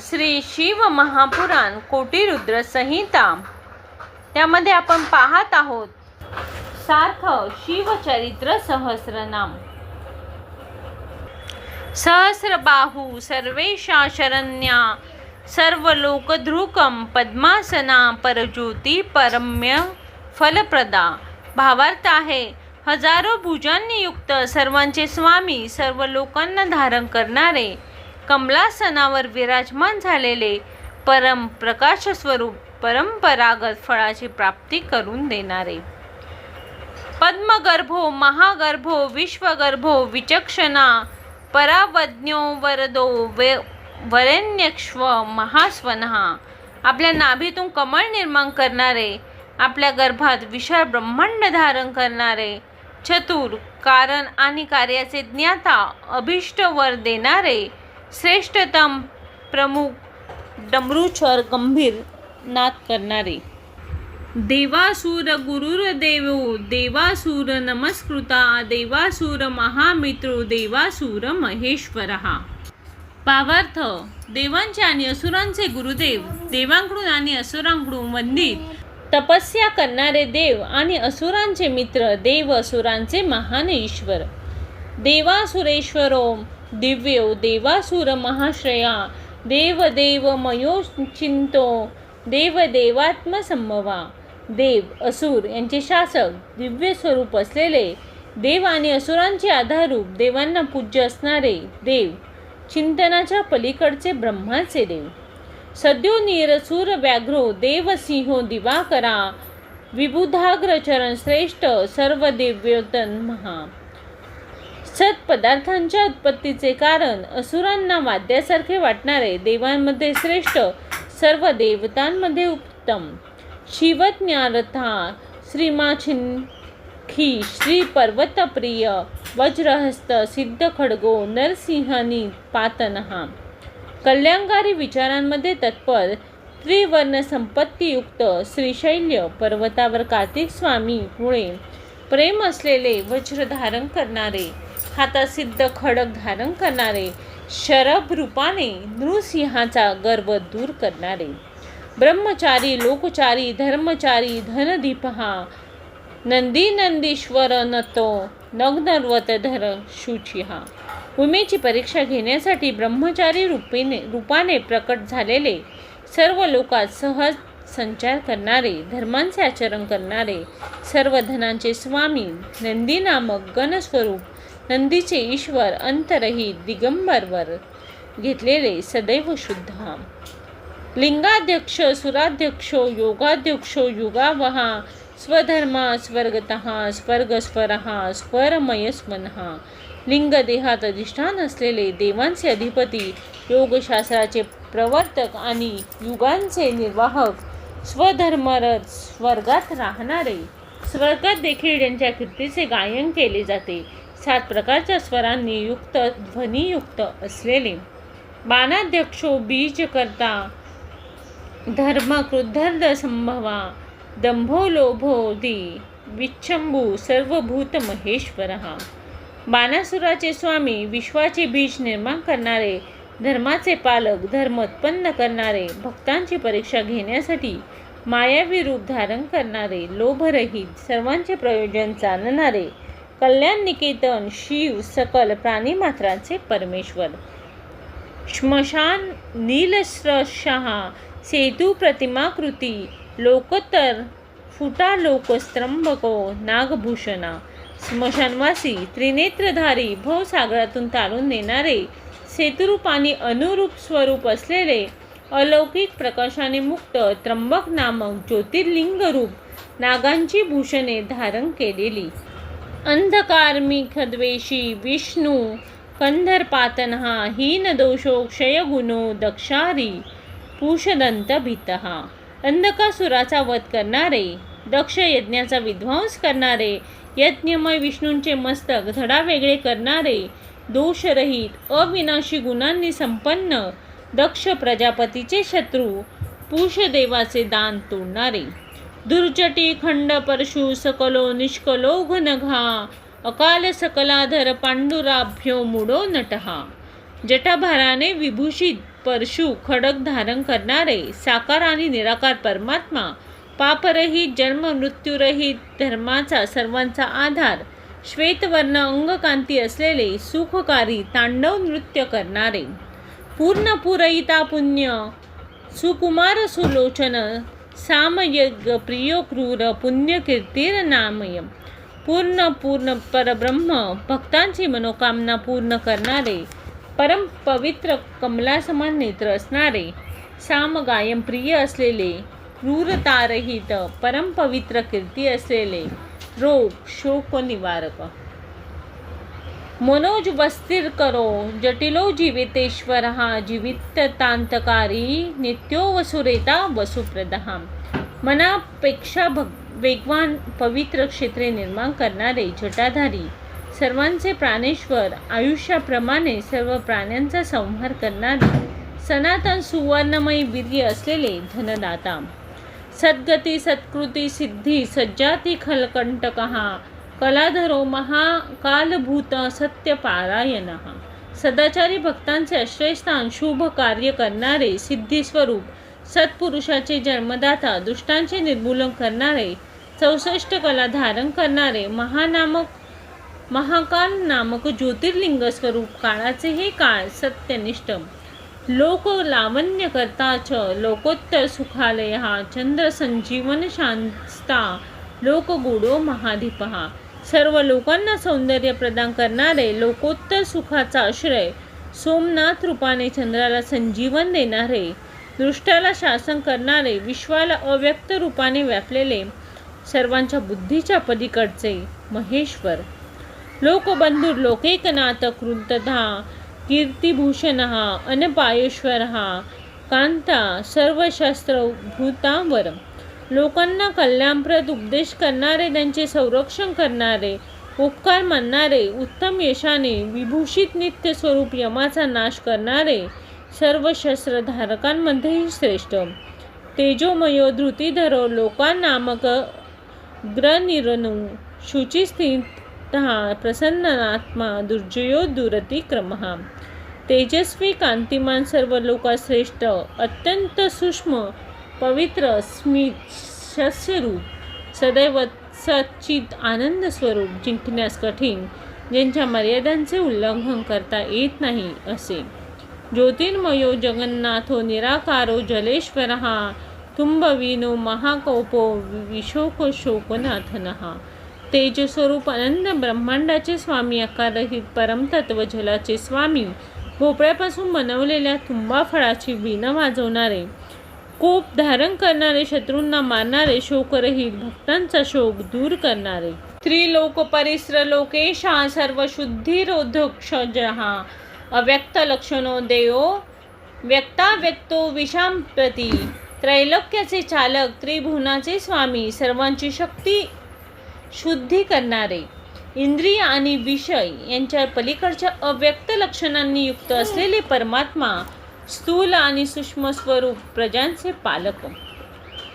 श्री शिव महापुराण कोटिरुद्र संहिता. त्यामध्ये आपण पाहत आहोत सार्थ शिवचरित्र सहस्रनाम. सहस्रबाहू सर्वेशा शरण्या सर्वलोकधृकं पद्मासना परज्योती परम्य फलप्रदा. भावार्थ आहे हजारो भुजांनी युक्त सर्वांचे स्वामी सर्व लोकांना धारण करणारे. कमलासनावर विराजमान झालेले परम प्रकाश स्वरूप परंपरागत फळाची प्राप्ती करून देणारे. पद्मगर्भो महागर्भो विश्वगर्भो विचक्षणा परावज्ञो वरदो वे वरेण्यक्ष्व महास्वनहा. आपल्या नाभीतून कमळ निर्माण करणारे आपल्या गर्भात विशाल ब्रह्मांड धारण करणारे चतुर कारण आणि कार्याचे ज्ञाता अभिष्ट वर देणारे श्रेष्ठतम प्रमुख डमरूचर गंभीर नाद करणारे. देवासूर गुरुर्देवो देवासूर नमस्कृता देवासूर महामित्रो देवासूर महेश्वर. पावार्थ देवांचे आणि असुरांचे गुरुदेव देवांकडून आणि असुरांकडून वंदित. तपस्या करणारे देव आणि असुरांचे मित्र देव असुरांचे महान ईश्वर. ओम दिव्यो देवासुर महाश्रया। देवदेव मयोचिंतो देवदेवात्मसंभवा देव असुर यांचे शासक दिव्य स्वरूप असलेले देव आणि असुरांचे आधारूप देवांना पूज्य असणारे देव चिंतनाच्या पलीकडचे ब्रह्माचे देव। सद्यो निरसूर व्याघ्रो देवसिंहो दिवाकरा। विबुधाग्रचरण श्रेष्ठ सर्व देव्योतन महा। सत्पदार्थांच्या उत्पत्तीचे कारण असुरांना वाद्यासारखे वाटणारे देवांमध्ये श्रेष्ठ सर्व देवतांमध्ये उत्तम. शिवज्ञारथा श्रीमाछिन्खी श्री पर्वतप्रिय वज्रहस्त सिद्ध खडगो नरसिंहनी पातनहा कल्याणकारी विचारांमध्ये तत्पर त्रिवर्ण संपत्तीयुक्त श्रीशैल्य पर्वतावर कार्तिक स्वामी मुळे प्रेम असलेले वज्र धारण करणारे हाता सिद्ध खडक धारण करणारे शरभ रूपाने नृसिंहाचा गर्व दूर करणारे. ब्रह्मचारी लोकचारी धर्मचारी धनदीपहा नंदी नंदीश्वर नतो नग्नव्रतधर शुची हा. उमेची परीक्षा घेण्यासाठी ब्रह्मचारी रूपीने रूपाने प्रकट झालेले सर्व लोकात सहज संचार करणारे धर्मांचे आचरण करणारे सर्व धनांचे स्वामी नंदी नामक गणस्वरूप नंदीचे ईश्वर अंतरहित दिगंबरवर घेतलेले सदैव शुद्ध. लिंगाध्यक्ष सुराध्यक्षो योगाध्यक्षो युगावहा स्वधर्मा स्वर्गत स्वर्गस्वर स्वरमयस्मनः. लिंगदेहात अधिष्ठान असलेले देवांचे अधिपती योगशास्त्राचे प्रवर्तक आणि युगांचे निर्वाहक स्वधर्मरथ स्वर्गात राहणारे. स्वर्गात देखील ज्यांच्या कीर्तीचे गायन केले जाते सात प्रकारच्या स्वरांनी युक्त ध्वनियुक्त असलेले. बाणाध्यक्षो बीजकर्ता धर्म क्रुद्धर्द संभवा दंभो लोभो दि विच्छंभू सर्वभूत महेश्वर. बाणासुराचे स्वामी विश्वाचे बीज निर्माण करणारे धर्माचे पालक धर्म उत्पन्न करणारे भक्तांची परीक्षा घेण्यासाठी मायावी रूप धारण करणारे लोभरहित सर्वांचे प्रयोजन जाणणारे कल्याण निकेतन शिव सकल प्राणीमात्रांचे परमेश्वर. श्मशान नीलश्रशहा सेतू प्रतिमाकृती लोकोत्तर फुटालोकस्त्रंबको नागभूषणा. स्मशानवासी त्रिनेत्रधारी भवसागरातून तारून नेणारे सेतुरूपाने आणि अनुरूप स्वरूप असलेले अलौकिक प्रकाशाने मुक्त त्र्यंबक नामक ज्योतिर्लिंग रूप नागांची भूषणे धारण केलेली. अंधकारमी खद्वेशी विष्णू कंधरपातनहा हीनदोषो क्षयगुणो दक्षारी पुषदंत भीतहा अंधकासुराचा वध करणारे दक्ष यज्ञाचा विध्वंस करणारे यज्ञमय विष्णूंचे मस्तक धडा वेगळे करणारे दोषरहित अविनाशी गुणांनी संपन्न दक्ष प्रजापतीचे शत्रू पुषदेवाचे दान तोडणारे. दुर्जटी खंड परशु सकलो निष्कलो घनघा। अकाल सकलाधर पांडुराभ्यो मुडो नटहा। जटाभाराने विभूषित परशु खडक धारण करणारे साकार आणि निराकार परमात्मा पापरहित जन्म मृत्यूरहित धर्माचा सर्वांचा आधार श्वेतवर्ण अंगकांती असलेले सुखकारी तांडव नृत्य करणारे। पूर्ण पुरयिता पुण्य सुकुमार सुलोचन सामयज्ञ प्रियो क्रूर पुण्यकीर्तीर नामय पूर्ण पूर्ण परब्रह्म भक्तांची मनोकामना पूर्ण करणारे परम पवित्र कमलासमान नेत्र असणारे सामगायम प्रिय असलेले क्रूरतारहित परम पवित्र कीर्ती असलेले रोग शोक निवारक मनोज वस्तिर करो जटिलो जीवितेश्वर हा जीविततांतकारी नित्यो वसुरेता वसुप्रदहा मनापेक्षा भग वेगवान पवित्र क्षेत्रे निर्माण करणारे जटाधारी सर्वांचे प्राणेश्वर आयुष्याप्रमाणे सर्व प्राण्यांचा संहार करणारे सनातन सुवर्णमयी वीर्य असलेले धनदाता. सद्गती सत्कृती सिद्धी सज्जाती खलकंटकहा कलाधरो महाकालभूत सत्यपारायण. सदाचारी भक्तांचे आश्रयस्थान शुभ कार्य करणारे सिद्धीस्वरूप सत्पुरुषाचे जन्मदाता दुष्टांचे निर्मूलन करणारे चौसष्ट कला धारण करणारे महानामक महाकाल नामक ज्योतिर्लिंग स्वरूप काळाचे हे काळ सत्यनिष्ठ. लोक लावण्य करताच लोकोत्तर सुखालय हा चंद्र संजीवन शांता लोक गुडो महाधिपहा. सर्व लोकांना सौंदर्य प्रदान करणारे लोकोत्तर सुखाचा आश्रय सोमनाथ रूपाने चंद्राला संजीवन देणारे दृष्टाला शासन करणारे विश्वाला अव्यक्त रूपाने व्यापलेले सर्वांच्या बुद्धीच्या पलीकडचे महेश्वर. लोकबंधू लोकेकनाथ कृतधा कीर्तिभूषण अनपायेश्वर हा कांता सर्वशास्त्र भूतांवर लोकांना कल्याणप्रद उपदेश करणारे त्यांचे संरक्षण करणारे उपकार मानणारे उत्तम यशाने विभूषित नित्य स्वरूप यमाचा नाश करणारे सर्व शस्त्रधारकांमध्येही श्रेष्ठ. तेजोमयो धृतीधरो लोकांनामक ग्रनिरनु. शुचिस्थित प्रसन्नात्मा दुर्जयो दुरतिक्रम तेजस्वी कांतिमान सर्व लोकाश्रेष्ठ अत्यंत सूक्ष्म पवित्र स्मित सस्यरूप सदैव सच्चित आनंद स्वरूप जिंकण्यास कठीण ज्यांच्या मर्यादांचे उल्लंघन करता येत नाही असे. ज्योतिर्मयो जगन्नाथो निराकारो जलेश्वर हा तुंबविनो महाकौपो विशोको शोकनाथनहा तेजस्वरूप अनंत ब्रह्मांडाचे स्वामी आकाररहित परमतत्व जलाचे स्वामी भोपळ्यापासून बनवलेल्या तुंबा फळाची वीण वाजवणारे कोप धारण करणारे शत्रूंना मारणारे शोकरहित भक्तांचा शोक दूर करणारे. त्रिलोक परिस्र लोकेशा सर्व शुद्धिरोधक जहा। अव्यक्त लक्षणो देयो व्यक्ताव्यक्तो विषांप्रती त्रैलोक्याचे चालक त्रिभुवनाचे स्वामी सर्वांची शक्ती शुद्धी करणारे. इंद्रिय आणि विषय यांच्या पलीकडच्या अव्यक्त लक्षणांनी युक्त असलेले परमात्मा स्थूल आणि सूक्ष्म स्वरूप प्रजांचे पालक.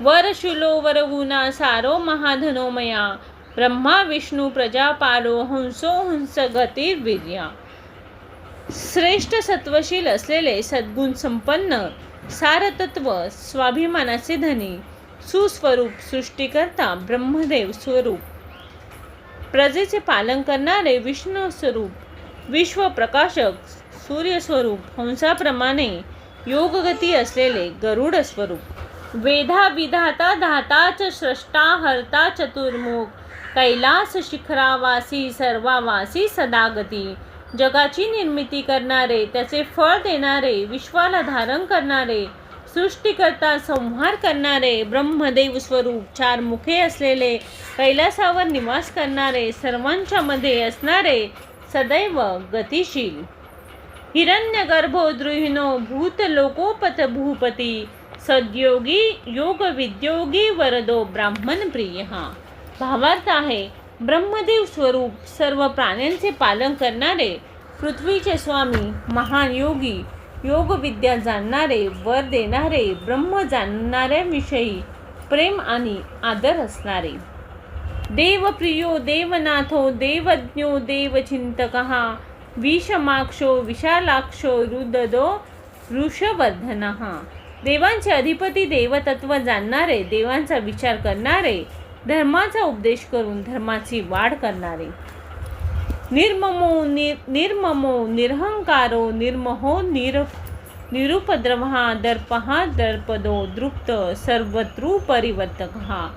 वरशुलो वरगुना सारो महाधनोमया ब्रह्मा विष्णू प्रजापालो हंसो हंस गतिर्वीर्या. श्रेष्ठ सत्वशील असलेले सद्गुण संपन्न सारतत्व स्वाभिमानाचे धनी सुस्वरूप सृष्टीकर्ता ब्रह्मदेव स्वरूप. प्रजेचे पालन करणारे विष्णू स्वरूप विश्व प्रकाशक सूर्यस्वरूप हंसाप्रमाणे योगगती असलेले गरुड स्वरूप. वेधा विधाता धाताच स्रष्टा हरता चतुर्मुख कैलास शिखरावासी सर्वावासी सदागती. जगाची निर्मिती करणारे त्याचे फळ देणारे विश्वाला धारण करणारे सृष्टीकरता संहार करणारे ब्रह्मदेव स्वरूप चार मुखे असलेले कैलासावर निवास करणारे सर्वांच्या मध्ये असणारे सदैव गतिशील. हिरण्यगर्भो द्रुहिनो भूत लोकोपत भूपती सद्योगी योग विद्योगी वरदो ब्राह्मण प्रिय। हा भावार्थ आहे ब्रह्मदेव स्वरूप सर्व प्राण्यांचे पालन करणारे पृथ्वीचे स्वामी महान योगी योगविद्या जाणणारे वर देणारे ब्रह्म जाणणाऱ्याविषयी प्रेम आणि आदर असणारे। देवप्रियो देवनाथो देवज्ञो देवचिंतक विषमाक्षो विशालाक्षो रुददो ऋषवर्धन देवांचे अधिपती देवतत्व जाणणारे देवांचा विचार करणारे धर्माचा उपदेश करून धर्माची वाढ करणारे. निर्ममो निर निर्ममो निरहंकारो निर्महो निर निरुपद्रवहा दर्पहा दर्पदो दृप्त सर्वत्रू परिवर्तक. हा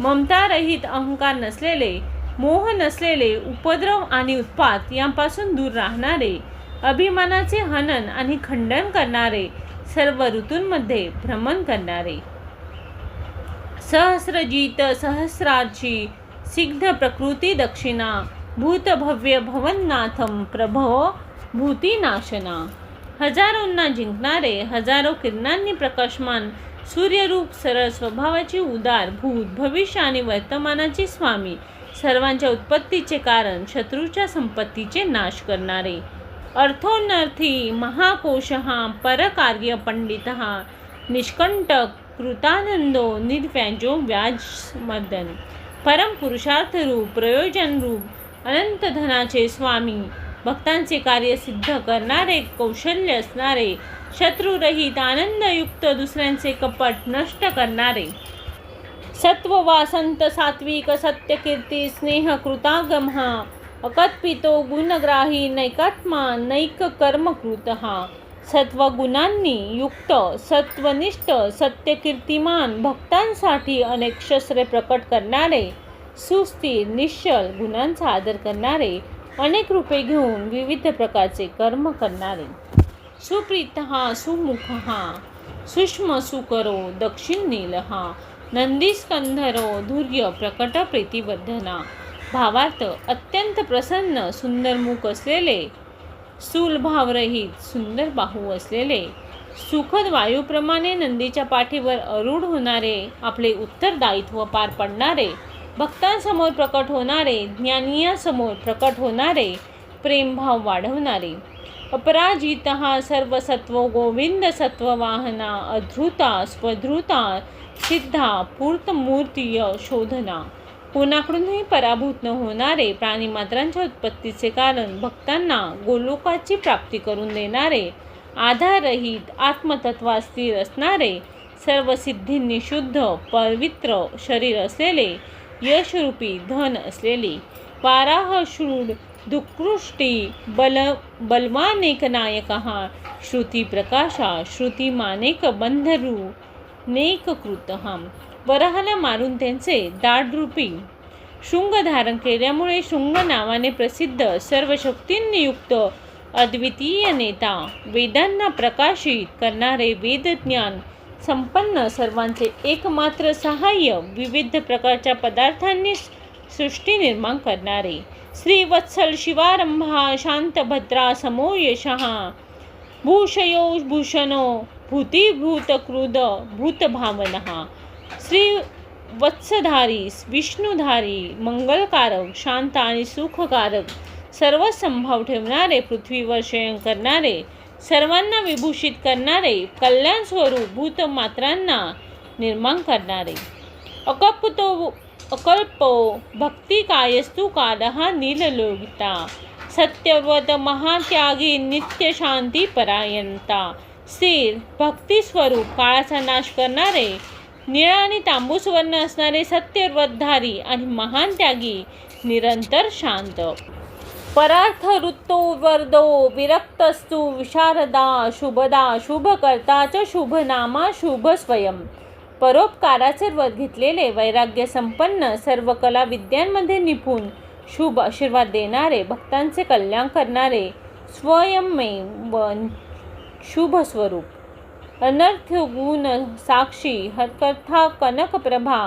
ममतारहित अहंकार नसलेले मोह नसलेले उपद्रव आणि उत्पात यांपासून दूर राहणारे अभिमानाचे हनन आणि खंडन करणारे सर्व ऋतूंमध्ये भ्रमण करणारे. सहस्रजित सहस्राची सिग्ध प्रकृती दक्षिणा भूतभव्य भवन्नाथम प्रभव भूतीनाशना. हजारोंना जिंकणारे हजारो किरणांनी प्रकाशमान सूर्यरूप सरळ स्वभावाची उदार भूत भविष्य आणि वर्तमानाची स्वामी सर्वांच्या उत्पत्तीचे कारण शत्रूच्या संपत्तीचे नाश करणारे. अर्थोनर्थी महाकोश हा परकार्य पंडित हा निष्कंटक कृतानंदो निर्व्याजो व्याजमर्दन. परमपुरुषार्थ रूप प्रयोजन रूप अनंत धनाचे स्वामी भक्तांचे कार्य सिद्ध करणारे कौशल्य असणारे शत्रुरहित आनंदयुक्त दुसऱ्यांचे कपट नष्ट करणारे. सत्व वासंत सात्विक सत्यकीर्ती स्नेह कृतागम हा अकत्पितो गुणग्राही नैकात्मा नैक कर्मकृत हा सत्वगुणांनी युक्त सत्वनिष्ठ सत्यकीर्तिमान भक्तांसाठी अनेक शस्त्रे प्रकट करणारे सुस्थिर निश्चल गुणांचा आदर करणारे अनेक रूपे घेऊन विविध प्रकारचे कर्म करणारे. सुप्रीत हा सुमुख हा सूक्ष्म सुकरो दक्षिण नील हा नंदीस्कंधरो धुर्य प्रकट प्रीतिवर्धना भावार्थ अत्यंत प्रसन्न सुंदर मुख असलेले. सुलभावरहित सुंदर बाहू असलेले. सुखद वायूप्रमाणे नंदीच्या पाठीवर अरूढ होणारे आपले उत्तरदायित्व पार पडणारे भक्तांसमोर प्रकट होणारे ज्ञानियासमोर प्रकट होणारे प्रेमभाव वाढवणारे. अपराजित हा सर्वसत्व गोविंद सत्व वाहना अधृता स्वधृता सिद्धा पूर्तमूर्तीय शोधना. कोणाकडूनही पराभूत न होणारे प्राणीमात्रांच्या उत्पत्तीचे कारण भक्तांना गोलोकाची प्राप्ती करून देणारे आधाररहित आत्मतत्वा स्थिर असणारे सर्व सिद्धींनी शुद्ध पवित्र शरीर असलेले यशरूपी धन असलेले पाराह शूड दुकृष्टी बल बलवानेक नायक हा श्रुती प्रकाशा श्रुती मानेक बंधरू नेक कृत वराहाला मारून त्यांचे दाढरूपी शृंग धारण केल्यामुळे शृंग नावाने प्रसिद्ध सर्व शक्तींनियुक्त अद्वितीय नेता. वेदांना प्रकाशित करणारे वेदज्ञान संपन्न सर्वांचे एकमात्र सहाय्य विविध प्रकारच्या पदार्थांनी सृष्टी निर्माण करणारे. श्रीवत्सल शिवारंभा शांतभद्रा समो यशहा भूषयो भूषणो भूतिभूतकृद भूतभावनहा श्री वत्सधारी विष्णुधारी मंगलकारक शांत आणि सुखकारक सर्व संभाव ठेवणारे पृथ्वीवर शयन करणारे सर्वांना विभूषित करणारे कल्याण स्वरूप भूतमात्रांना निर्माण करणारे। अकपतो अकल्पो भक्ती कायस्तु कालहा नीललोगिता सत्यव्रत महात्यागी नित्य शांती परायणता स्थिर भक्तिस्वरूप काळाचा नाश करणारे निळा आणि तांबूस वर्ण असणारे सत्यव्रतधारी आणि महान त्यागी निरंतर शांत. परार्थ ऋतो वर्दो विरक्तस्तु विशारदा शुभदा शुभकर्ताच शुभनामा शुभ स्वयं. परोपकाराचे व्रत घेतलेले वैराग्य संपन्न सर्व कला विद्यांमध्ये निपुण शुभ आशीर्वाद देणारे भक्तांचे कल्याण करणारे स्वयंमेव व शुभ स्वरूप अनर्थ गुण साक्षी हरकथा कनकप्रभा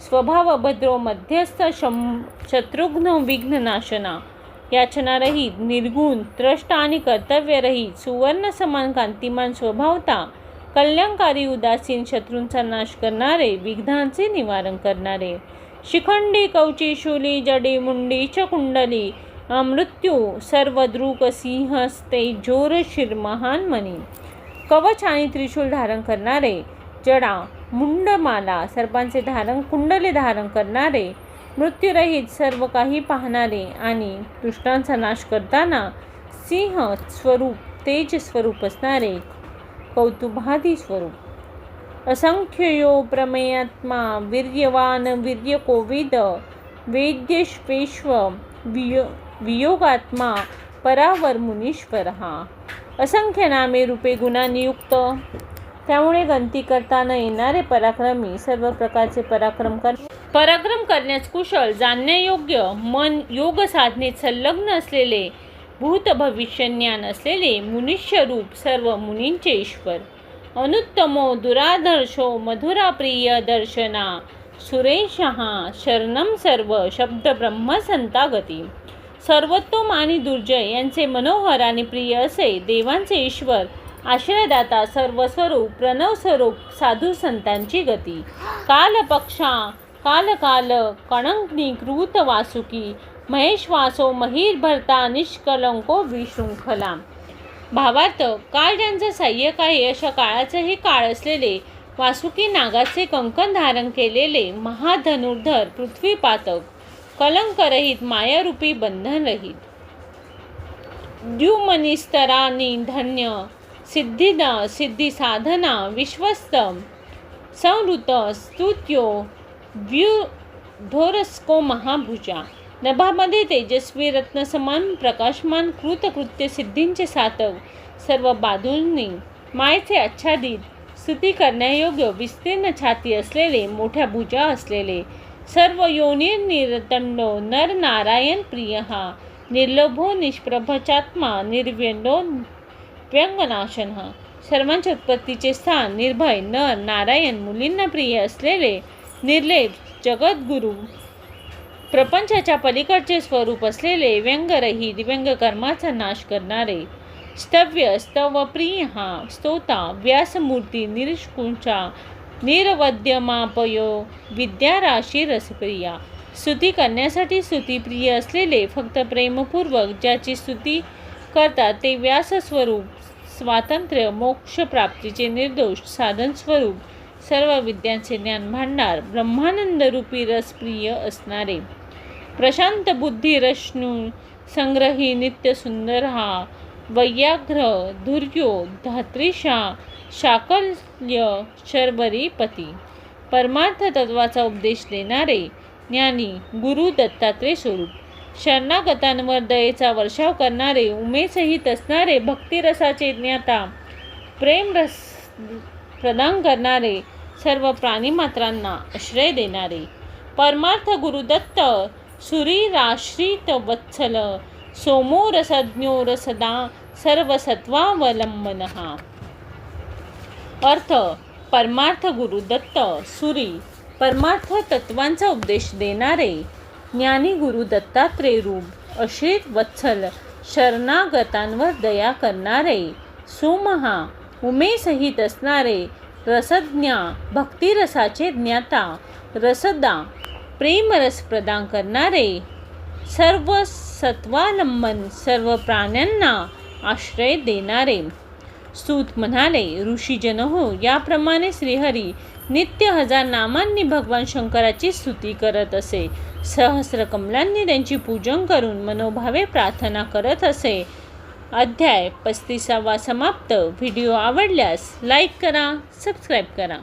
स्वभाव भद्रो मध्यस्थ शं शत्रुघ्न विघ्ननाशना याचनारहित निर्गुण त्रष्ट आणि कर्तव्यरहित सुवर्ण समान कांतिमान स्वभावता कल्याणकारी उदासीन शत्रूंचा नाश करणारे विघ्नांचे निवारण करणारे। शिखंडी कवची शूली जडी मुंडी च कुंडली मृत्यू सर्वद्रुक सिंहस्ते जोर शिर महान मनी। कवच आणि त्रिशूल धारण करणारे जडा मुंडमाला सर्पांचे धारण कुंडले धारण करणारे मृत्यूरहित सर्व काही पाहणारे आणि दुष्टांचा नाश करताना सिंह स्वरूप तेज स्वरूप असणारे कौतुभादी स्वरूप। असंख्ययो प्रमेयात्मा वीर्यवान वीर्यकोविद वेद्यश्वेश्व वियो वियोगात्मा परावर मुनीश्वर हा असंख्य नामे रूपे गुणानियुक्त. त्यामुळे गंती करताना येणारे पराक्रमी सर्व प्रकारचे पराक्रम कर पराक्रम करण्यास कुशल जाणण्यायोग्य मन योग साधनेत संलग्न असलेले भूत भविष्य ज्ञान असलेले मुनिष्यरूप सर्व मुनींचे ईश्वर. अनुत्तमो दुराधर्शो मधुरा प्रिय दर्शना. सुरेश शरणम सर्व शब्द ब्रह्म संतागती. सर्वोत्तम आणि दुर्जय यांचे मनोहर आणि प्रिय असे देवांचे ईश्वर आश्रयदाता सर्वस्वरूप प्रणव स्वरूप साधू संतांची गती. कालपक्षा कालकाल कणंकनी कृत वासुकी महेश वासो भरता निष्कलंको विशृंखला. भावार्थ काळ ज्यांचं सहाय्यक आहे अशा काळाचंही काळ असलेले वासुकी नागाचे कंकण धारण केलेले महाधनुर्धर पृथ्वीपातक कलंकरहित मायारूपी बंधनरहित द्युमनिस्तरानी धन्य सिद्धिदा सिद्धी साधना विश्वस्त संवृत स्तुत्यो व्यूधोरस्को महाभुजा नभामध्ये तेजस्वी रत्नसमान प्रकाशमान कृतकृत्य सिद्धींचे सातव सर्व बाजूंनी मायेचे आच्छादित स्तुती करण्यायोग्य विस्तीर्ण छाती असलेले मोठ्या भुजा असलेले सर्व योनिर्निरतंडो नर नारायण प्रिय हा निर्लोभो निष्प्रभचात्मा निर्व्यंडो व्यंगनाशन हा सर्वांच्या उत्पत्तीचे स्थान निर्भय नर नारायण मुलींना प्रिय असलेले निर्लेप जगद्गुरु. प्रपंचाच्या पलीकडचे स्वरूप असलेले व्यंगरहित व्यंगकर्माचा नाश करणारे स्तव्य स्तव प्रिय हा स्तोता व्यासमूर्ती निरीष्कुंचा निरवद्यमापयो विद्याराशी रसप्रिया. स्तुती करण्यासाठी स्तुतीप्रिय असलेले फक्त प्रेमपूर्वक ज्याची स्तुती करतात ते व्यासस्वरूप स्वातंत्र्य मोक्षप्राप्तीचे निर्दोष साधनस्वरूप सर्व विद्यांचे ज्ञान भांडार ब्रह्मानंद रूपी रसप्रिय असणारे. प्रशांत बुद्धी रश्नू संग्रही नित्य सुंदर हा वैयाघ्र धुर्यो धात्रिशा शाकल्य शर्बरी पती. परमार्थ तत्वाचा उपदेश देणारे ज्ञानी गुरु दत्तात्रय स्वरूप. शरणागतांवर दयेचा वर्षाव करणारे उमेसहित असणारे भक्तिरसाचे ज्ञाता प्रेमरस प्रदान करणारे सर्व प्राणीमात्रांना आश्रय देणारे. परमार्थ गुरुदत्त सुरीराश्रित वत्सल सोमो रसज्ञो रसदा सर्व सत्वावलंबन हा अर्थ परमार्थ गुरुदत्त सुरी. परमार्थ तत्वांचा उपदेश देणारे ज्ञानी गुरु दत्तात्रेय रूप अश्रित वत्सल शरणागतांवर दया करणारे सोमहा उमेसहित असणारे रसज्ञा भक्तिरसाचे ज्ञाता रसदा प्रेमरस प्रदान करणारे सर्व सत्वालंबन सर्व प्राण्यांना आश्रय देणारे. सूत म्हणाले ऋषीजन हो याप्रमाणे श्रीहरी नित्य हजार नामांनी भगवान शंकराची स्तुती करत असे. सहस्र कमलांनी त्यांची पूजन करून मनोभावे प्रार्थना करत असे. अध्याय पस्तीसावा समाप्त. व्हिडिओ आवडल्यास लाईक करा सबस्क्राईब करा.